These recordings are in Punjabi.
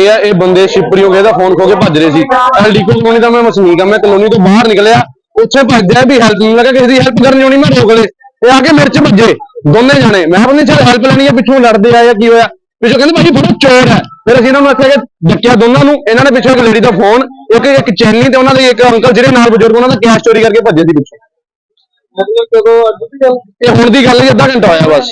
ਇਹ ਆ ਇਹ ਬੰਦੇ ਸ਼ਿਪਰੀਓ ਗਏ ਦਾ ਫੋਨ ਖੋ ਕੇ ਭੱਜ ਰਹੇ ਸੀ। ਐਲਡੀ ਕਲੋਨੀ ਦਾ ਮੈਂ ਵਸਨੀਕ ਆ ਮੈਂ ਕਲੋਨੀ ਤੋਂ ਬਾਹਰ ਨਿਕਲਿਆ ਉੱਥੇ ਭੱਜਿਆ ਵੀ ਹੈਲਪ ਮੈਨੂੰ ਲੱਗਾ ਕਿਸੇ ਦੀ ਹੈਲਪ ਕਰਨੀ ਹੋਣੀ ਮੈਂ ਰੋਕ ਲਏ। ਇਹ ਆ ਕੇ ਮੇਰੇ ਚ ਭੱਜੇ ਦੋਨੇ ਜਾਣੇ। ਮੈਂ ਆਪਣੇ ਚੱਲ ਹੈਲਪ ਲੈਣੀ ਆ ਪਿੱਛੋਂ ਲੜਦੇ ਆ ਜਾਂ ਕੀ ਹੋਇਆ? ਪਿੱਛੋਂ ਕਹਿੰਦੇ ਭਾਜੀ ਫੜੋ ਚੋਰ ਹੈ ਫਿਰ ਅਸੀਂ ਇਹਨਾਂ ਨੂੰ ਇੱਥੇ ਕਿ ਡੱਕਿਆ ਦੋਨਾਂ ਨੂੰ। ਇਹਨਾਂ ਨੇ ਪਿੱਛੋਂ ਇੱਕ ਲੇਡੀ ਦਾ ਫੋਨ ਇੱਕ ਇੱਕ ਚੈਨੀ ਤੇ ਉਹਨਾਂ ਦੇ ਇੱਕ ਅੰਕਲ ਜਿਹੜੇ ਨਾਲ ਬਜ਼ੁਰਗ ਉਹਨਾਂ ਦਾ ਕੈਸ਼ ਚੋਰੀ ਕਰਕੇ ਭੱਜੇ ਸੀ ਪਿੱਛੋਂ। ਮਤਲਬ ਕਦੋਂ ਅੱਜ ਦੀ ਗੱਲ ਇਹ ਹੁਣ ਦੀ ਗੱਲ ਹੀ ਅੱਧਾ ਘੰਟਾ ਹੋਇਆ ਬਸ।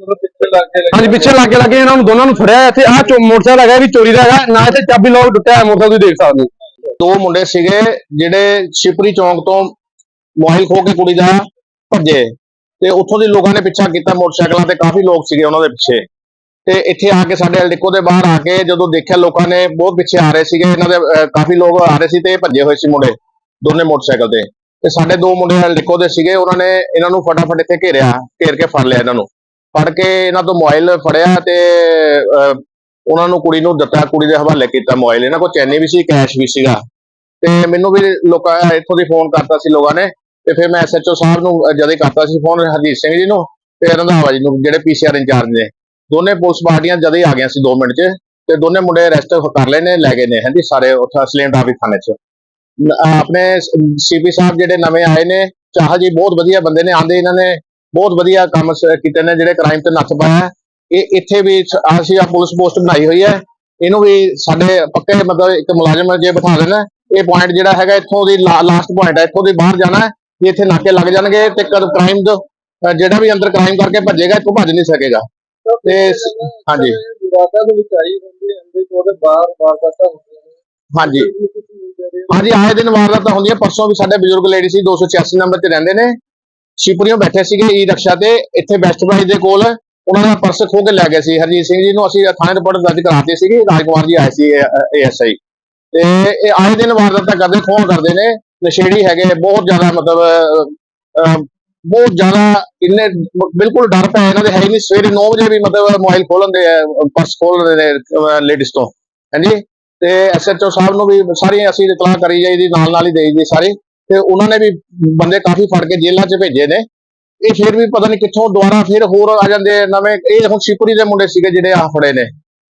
ਜਦੋਂ ਪਿੱਛੇ ਲੱਗ ਕੇ ਪਿੱਛੇ ਲੱਗੇ ਲੱਗੇ ਇਹਨਾਂ ਨੂੰ ਦੋਨਾਂ ਨੂੰ ਫੜਿਆ ਇੱਥੇ। ਆਹ ਮੋਟਰਸਾਈਕਲ ਹੈਗਾ, ਇਹ ਵੀ ਚੋਰੀ ਦਾ ਹੈਗਾ। ਨਾ ਇੱਥੇ ਚਾਬੀ ਲੋਕ ਟੁੱਟਿਆ ਹੈ ਮੋਟਰਸਾਈਕਲ ਤੁਸੀਂ ਦੇਖ ਸਕਦੇ ਹੋ। ਦੋ ਮੁੰਡੇ ਸੀਗੇ, ਜਿਹੜੇ ਸ਼ਿਪਰੀ ਚੌਂਕ ਤੋਂ ਮੋਬਾਈਲ ਖੋ ਕੇ ਕੁੜੀ ਦਾ ਭੱਜੇ ਤੇ ਉੱਥੋਂ ਦੇ ਲੋਕਾਂ ਨੇ ਪਿੱਛਾ ਕੀਤਾ ਮੋਟਰਸਾਈਕਲਾਂ ਤੇ, ਕਾਫੀ ਲੋਕ ਸੀਗੇ ਉਹਨਾਂ ਦੇ ਪਿੱਛੇ। ਤੇ ਇੱਥੇ ਆ ਕੇ ਸਾਡੇ ਅਲਡਿਕੋ ਦੇ ਬਾਹਰ ਆ ਕੇ ਜਦੋਂ ਦੇਖਿਆ ਲੋਕਾਂ ਨੇ ਬਹੁਤ ਪਿੱਛੇ ਆ ਰਹੇ ਸੀਗੇ, ਇਹਨਾਂ ਦੇ ਕਾਫੀ ਲੋਕ ਆ ਰਹੇ ਸੀ ਤੇ ਭੱਜੇ ਹੋਏ ਸੀ ਮੁੰਡੇ, ਦੋਨੇ ਮੋਟਰਸਾਈਕਲ ਤੇ। ਤੇ ਸਾਡੇ ਦੋ ਮੁੰਡੇ ਅਲਡਿਕੋ ਦੇ ਸੀਗੇ, ਉਹਨਾਂ ਨੇ ਇਹਨਾਂ ਨੂੰ ਫਟਾਫਟ ਇੱਥੇ ਘੇਰਿਆ, ਘੇਰ ਕੇ ਫੜ ਲਿਆ ਇਹਨਾਂ ਨੂੰ। ਫੜ ਕੇ ਇਹਨਾਂ ਤੋਂ ਮੋਬਾਈਲ ਫੜਿਆ ਤੇ ਉਹਨਾਂ ਨੂੰ ਕੁੜੀ ਨੂੰ ਦਿੱਤਾ ਕੁੜੀ ਦੇ ਹਵਾਲੇ ਕੀਤਾ ਮੋਬਾਈਲ। ਇਹਨਾਂ ਕੋਲ ਚੈਨੀ ਵੀ ਸੀ ਕੈਸ਼ ਵੀ ਸੀਗਾ। ਤੇ ਮੈਨੂੰ ਵੀ ਲੋਕਾਂ ਇੱਥੋਂ ਦੀ ਫੋਨ ਕਰਤਾ ਸੀ ਲੋਕਾਂ ਨੇ ਤੇ ਫਿਰ ਮੈਂ ਐਸਐਚਓ ਸਾਹਿਬ ਨੂੰ ਜਦੋਂ ਕਰਤਾ ਸੀ ਫੋਨ ਹਰਜੀਤ ਸਿੰਘ ਜੀ ਨੂੰ ਤੇ ਰੰਧਾਵਾ ਜੀ ਨੂੰ ਜਿਹੜੇ ਪੀਸੀਆਰ ਇੰਚਾਰਜ ਨੇ। ਦੋਨੇ ਪੁਲਿਸ ਪਾਰਟੀਆਂ ਜਦੋਂ ਹੀ ਆ ਗਈਆਂ ਸੀ 2 ਮਿੰਟ 'ਚ ਤੇ ਦੋਨੇ ਮੁੰਡੇ ਅਰੈਸਟ ਕਰ ਲਏ ਨੇ ਲੈ ਗਏ ਨੇ ਹਾਂਜੀ ਸਾਰੇ ਉੱਥੇ ਸਲੇਮ ਟ੍ਰੈਫਿਕ ਥਾਣੇ 'ਚ। ਨ- ਅਹ, ਆਪਣੇ ਸੀਪੀ ਸਾਹਿਬ ਜਿਹੜੇ ਨਵੇਂ ਆਏ ਨੇ ਚਾਹ ਜੀ ਬਹੁਤ ਵਧੀਆ ਬੰਦੇ ਨੇ ਆਂਦੇ ਇਹਨਾਂ ਨੇ ਬਹੁਤ ਵਧੀਆ ਕੰਮ ਕੀਤੇ ਨੇ ਜਿਹੜੇ ਕ੍ਰਾਈਮ ਤੇ ਨੱਥ ਪਾਇਆ ਇਹ ਇੱਥੇ ਵੀ ਸ- ਪੁਲਿਸ ਪੋਸਟ ਬਣਾਈ ਹੋਈ ਹੈ। ਇਹਨੂੰ ਵੀ ਸਾਡੇ ਪੱਕੇ ਮਤਲਬ ਇੱਕ ਮੁਲਾਜ਼ਮ ਜੇ ਬਿਠਾ ਦੇਣਾ ਇਹ ਪੁਆਇੰਟ ਜਿਹੜਾ ਹੈਗਾ ਇੱਥੋਂ ਦੀ ਲਾਸਟ ਪੁਆਇੰਟ ਹੈ। ਇੱਥੋਂ ਦੀ ਬਾਹਰ ਜਾਣਾ ਹੈ। ਵੀ ਇੱਥੇ ਨਾਕੇ ਲੱਗ ਜਾਣਗੇ ਤੇ ਕ੍ਰਾਈਮ ਜਿਹੜਾ ਵੀ ਅੰਦਰ ਕ੍ਰਾਈਮ ਕਰਕੇ ਭੱਜੇਗਾ, ਇੱਥੋਂ ਭੱਜ ਨਹੀਂ ਸਕੇਗਾ। ਤੇ ਹਾਂਜੀ। ਵਿਵਾਦਾਂ ਦੇ ਵਿੱਚ ਆਈ ਹੁੰਦੀ ਹੈ ਅੰਦੇ ਕੋਲ ਬਾਹਰ ਵਾਰਦਾਤਾਂ ਹੁੰਦੀਆਂ ਹਾਂਜੀ। ਹਾਂਜੀ, ਆਏ ਦਿਨ ਵਾਰਦਾਤਾਂ ਹੁੰਦੀਆਂ। ਪਰਸੋਂ ਵੀ ਸਾਡੇ ਬਜ਼ੁਰਗ ਲੇਡੀ ਸੀ 286 ਨੰਬਰ ਤੇ ਰਹਿੰਦੇ ਨੇ। ਸ਼ਿਪਰੀਓ ਬੈਠੇ ਸੀਗੇ ਈ ਰਕਸ਼ਾ ਤੇ ਇੱਥੇ ਬੈਸਟ ਪ੍ਰਾਈਜ਼ ਦੇ ਕੋਲ ਉਹਨਾਂ ਦਾ ਪਰਸ ਖੋ ਕੇ ਲੈ ਗਏ ਸੀ। ਹਰਜੀਤ ਸਿੰਘ ਜੀ ਨੂੰ ਅਸੀਂ ਥਾਣੇ ਰਿਪੋਰਟ ਦਰਜ ਕਰਾਤੀ ਸੀਗੀ ਰਾਜਕੁਮਾਰ ਜੀ ਆਏ ਸੀ ਏਐਸਆਈ ਤੇ ਇਹ ਆਏ ਦਿਨ ਵਾਰਦਾਤਾਂ ਕਰਦੇ ਖੋਹ ਕਰਦੇ ਨੇ ਨਸ਼ੇੜੀ ਹੈਗੇ ਬਹੁਤ ਜ਼ਿਆਦਾ ਮਤਲਬ ਅਹ, ਬਹੁਤ ਜ਼ਿਆਦਾ ਇੰਨੇ ਬਿਲਕੁਲ ਡਰ ਪਿਆ ਇਹਨਾਂ ਦੇ ਹੈ ਹੀ ਨਹੀਂ। ਸਵੇਰੇ 9 ਵਜੇ ਵੀ ਮਤਲਬ ਮੋਬਾਈਲ ਖੋਲਣ ਦੇ ਪਰਸ ਖੋਲਦੇ ਨੇ ਲੇਡੀਜ਼ ਤੋਂ। ਹਾਂਜੀ? ਤੇ ਐਸਐਚਓ ਸਾਹਿਬ ਨੂੰ ਵੀ ਸਾਰੀ ਅਸੀਂ ਇਤਲਾਹ ਕਰੀ ਜਾਈਦੀ ਨਾਲ ਨਾਲ ਹੀ ਦੇਈਦੀ ਸਾਰੀ। ਤੇ ਉਹਨਾਂ ਨੇ ਵੀ ਬੰਦੇ ਕਾਫੀ ਫੜ ਕੇ ਜੇਲ੍ਹਾਂ 'ਚ ਭੇਜੇ ਨੇ। ਇਹ ਫਿਰ ਵੀ ਪਤਾ ਨਹੀਂ ਕਿੱਥੋਂ ਦੁਬਾਰਾ ਫਿਰ ਹੋਰ ਆ ਜਾਂਦੇ ਨਵੇਂ। ਇਹ ਹੁਣ ਸ਼ਿਪਰੀ ਦੇ ਮੁੰਡੇ ਸੀਗੇ ਜਿਹੜੇ ਆ ਫੜੇ ਨੇ।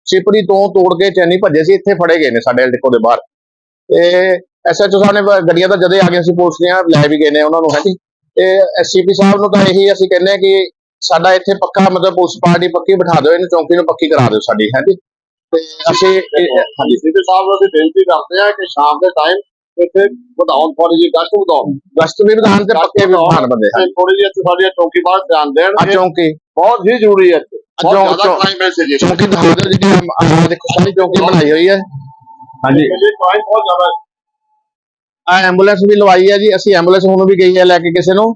ਸ਼ਿਪਰੀ ਤੋਂ ਤੋੜ ਕੇ ਚੈਨੀ ਭੱਜੇ ਸੀ, ਇੱਥੇ ਫੜੇ ਗਏ ਨੇ ਸਾਡੇ ਡਿਪੋ ਦੇ ਬਾਹਰ। ਤੇ ਐਸਐਚਓ ਸਾਹਿਬ ਨੇ ਗੱਡੀਆਂ ਤਾਂ ਜਦੇ ਆ ਗਈਆਂ ਸੀ, ਪੁਲਿਸ ਦੀਆਂ ਲੈ ਵੀ ਗਏ ਨੇ ਉਹਨਾਂ ਨੂੰ, ਹਾਂਜੀ। ਤੇ ਐਸਸੀਪੀ ਸਾਹਿਬ ਨੂੰ ਤਾਂ ਇਹੀ ਅਸੀਂ ਕਹਿੰਦੇ ਆ ਕਿ ਸਾਡਾ ਇੱਥੇ ਪੱਕਾ ਮਤਲਬ ਪੁਲਿਸ ਪਾਰਟੀ ਪੱਕੀ ਬਿਠਾ ਦਿਓ, ਇਹਨੂੰ ਚੌਂਕੀ ਨੂੰ ਪੱਕੀ ਕਰਾ ਦਿਓ ਸਾਡੀ, ਹਾਂਜੀ। ਤੇ ਅਸੀਂ ਹਾਂਜੀ ਸੀਪੀ ਸਾਹਿਬ ਨੂੰ ਅਸੀਂ ਬੇਨਤੀ ਕਰਦੇ ਆ ਕਿ ਸ਼ਾਮ ਦੇ ਟਾਈਮ ਇੱਥੇ ਵਧਾਉਣ ਥੋੜੀ ਜਿਹੀ ਗਸ਼ਤ ਵਧਾਉਣ। ਗਸ਼ਤ ਵੀ ਵਿਧਾਨ ਤੇ ਪੱਕੇ ਵਿਧਾਨ ਬੰਦੇ ਹਨ ਥੋੜੀ ਜਿਹੀ ਇੱਥੇ ਸਾਡੀਆਂ ਚੌਕੀ ਬਾਹਰ ਧਿਆਨ ਦੇਣ। ਆ ਚੌਂਕੀ। ਬਹੁਤ ਹੀ ਜ਼ਰੂਰੀ ਹੈ ਇੱਥੇ। ਬਹੁਤ ਚੌਂਕ- ਜ਼ਿਆਦਾ ਚੌਂਕ- ਕ੍ਰਾਈਮ ਹੈ ਜੀ। ਚੌਂਕੀ ਦਿਖਾ ਦਿਓ ਜਿਹੜੀ ਆਹ ਆਹ ਦੇਖੋ ਸਾਰੀ ਚੌਂਕੀ ਬਣਾਈ ਹੋਈ ਹੈ। ਹਾਂਜੀ। ਇਹ ਕ੍ਰਾਈਮ ਬਹੁਤ ਜ਼ਿਆਦਾ ਹੈ। ਆ ਐਂਬੂਲੈਂਸ ਵੀ ਲਵਾਈ ਹੈ ਜੀ। ਅਸੀਂ ਐਂਬੂਲੈਂਸ ਹੁਣ ਵੀ ਗਈ ਹੈ ਲੈ ਕੇ ਕਿਸੇ ਨੂੰ।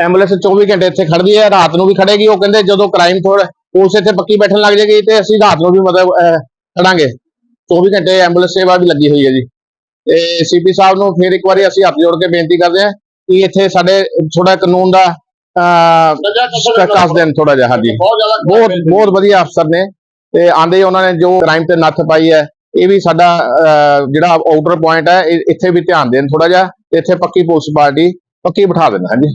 ਐਂਬੂਲੈਂਸ 24 ਘੰਟੇ ਇੱਥੇ ਖੜਦੀ ਹੈ ਰਾਤ ਨੂੰ ਵੀ ਖੜੇਗੀ ਉਹ ਕਹਿੰਦੇ ਜਦੋਂ ਕ੍ਰਾਈਮ ਥੋੜਾ ਪੁਲਿਸ ਇੱਥੇ ਪੱਕੀ ਬੈਠਣ ਲੱਗ ਜਾਏਗੀ ਤੇ ਅਸੀਂ ਰਾਤ ਨੂੰ ਵੀ ਮਤਲਬ ਖੜਾਂਗੇ। 24 ਘੰਟੇ ਐਂਬੂਲੈਂਸ ਸੇਵਾ ਵੀ ਲੱਗੀ ਹੋਈ ਹੈ ਜੀ। ਤੇ ਸੀਪੀ ਸਾਹਿਬ ਨੂੰ ਫਿਰ ਇੱਕ ਵਾਰੀ ਅਸੀਂ ਹੱਥ ਜੋੜ ਕੇ ਬੇਨਤੀ ਕਰਦੇ ਹਾਂ ਕਿ ਇੱਥੇ ਸਾਡੇ ਥੋੜਾ ਕਾਨੂੰਨ ਦਾ ਕੱਸ ਦੇਣ ਥੋੜਾ ਜਿਹਾ ਹਾਂਜੀ। ਬਹੁਤ ਬਹੁਤ ਵਧੀਆ ਅਫਸਰ ਨੇ ਤੇ ਆਂਦੇ ਉਹਨਾਂ ਨੇ ਜੋ ਕ੍ਰਾਈਮ ਤੇ ਨੱਥ ਪਾਈ ਹੈ ਇਹ ਵੀ ਸਾਡਾ ਜਿਹੜਾ ਆਊਟਰ ਪੁਆਇੰਟ ਹੈ ਇੱਥੇ ਵੀ ਧਿਆਨ ਦੇਣ ਥੋੜਾ ਜਿਹਾ ਤੇ ਇੱਥੇ ਪੱਕੀ ਪੁਲਿਸ ਪਾਰਟੀ ਪੱਕੀ ਬਿਠਾ ਦੇਣਾ ਹਾਂਜੀ।